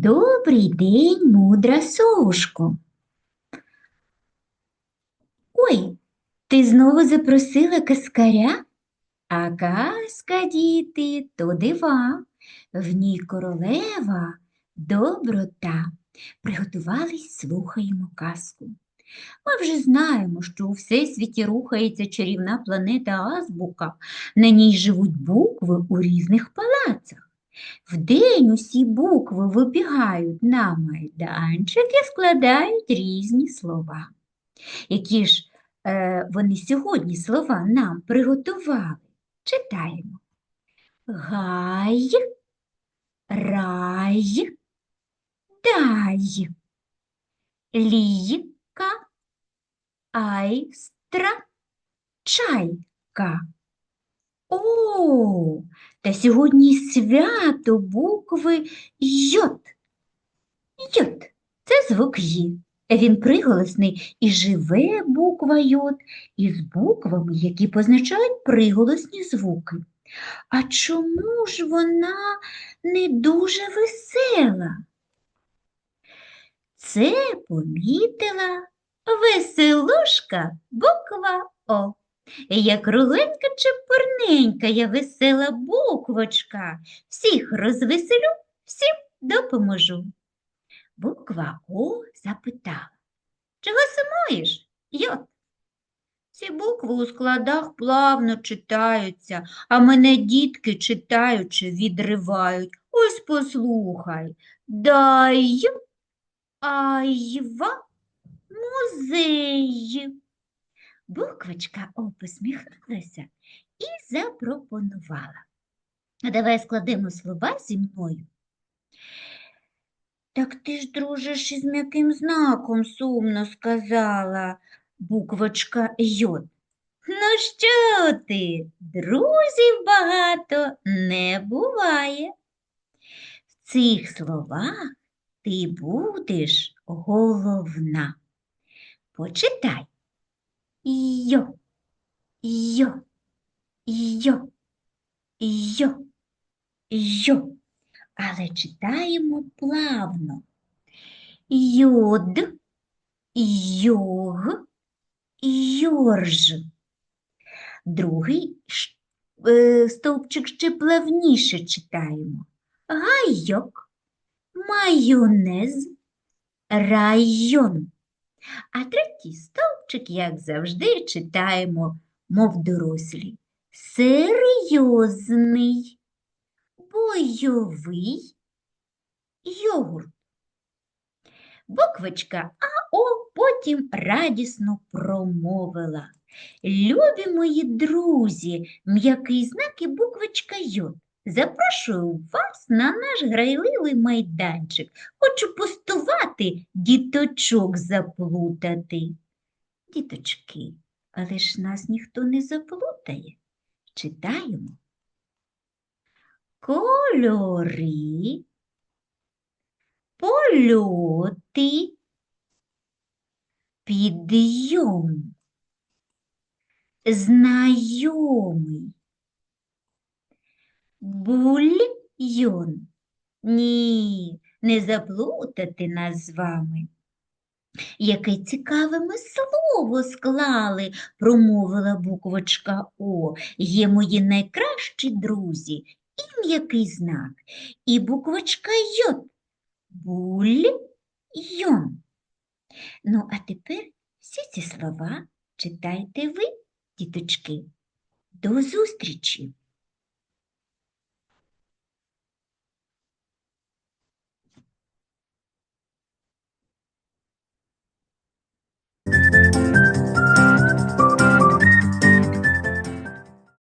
Добрий день, мудра совушко. Ой, ти знову запросила каскаря? А казка, діти, то дива, в ній королева, доброта. Приготувались, слухаємо казку. Ми вже знаємо, що у всесвіті рухається чарівна планета Азбука, на ній живуть букви у різних палацах. Вдень усі букви вибігають на майданчик і складають різні слова. Які ж е, вони сьогодні слова нам приготували? Читаємо. Гай, рай, дай, лійка, айстра, чайка. О, та сьогодні свято букви Йот. Йот це звук Ї. Він приголосний і живе буква Йот із буквами, які позначають приголосні звуки. А чому ж вона не дуже весела? Це помітила веселушка буква О. Я кругленька чепурненька, я весела буквочка. Всіх розвеселю, всім допоможу. Буква О запитала. Чого сумуєш? Йот. Ці букви у складах плавно читаються, а мене дітки читаючи відривають. Ось послухай. Дай айва музей. Буквочка О посміхнулася і запропонувала. Давай складемо слова зі мною. Так ти ж дружиш із м'яким знаком, сумно сказала буквочка Йод. Ну що ти? Друзів багато не буває. В цих словах ти будеш головна. Почитай. Йо, йо, йо, йо, йо. Але читаємо плавно. Йод, йог, йорж. Другий е, стовпчик ще плавніше читаємо. Гайок, майонез, район. А третій стовпчик, як завжди, читаємо, мов дорослі. Серйозний, бойовий йогурт. Буквочка АО потім радісно промовила. Любі мої друзі, м'який знак і буквочка Й. Запрошую вас на наш грайливий майданчик. Хочу пустувати, діточок заплутати. Діточки, але ж нас ніхто не заплутає. Читаємо. Кольори, польоти, підйом, знайомий, бульйон. Ні, не заплутати нас з вами. Яке цікаве ми слово склали, промовила буквочка О. Є мої найкращі друзі, і м'який знак, і буквочка Й. Буль-йон. Ну, а тепер всі ці слова читайте ви, діточки. До зустрічі!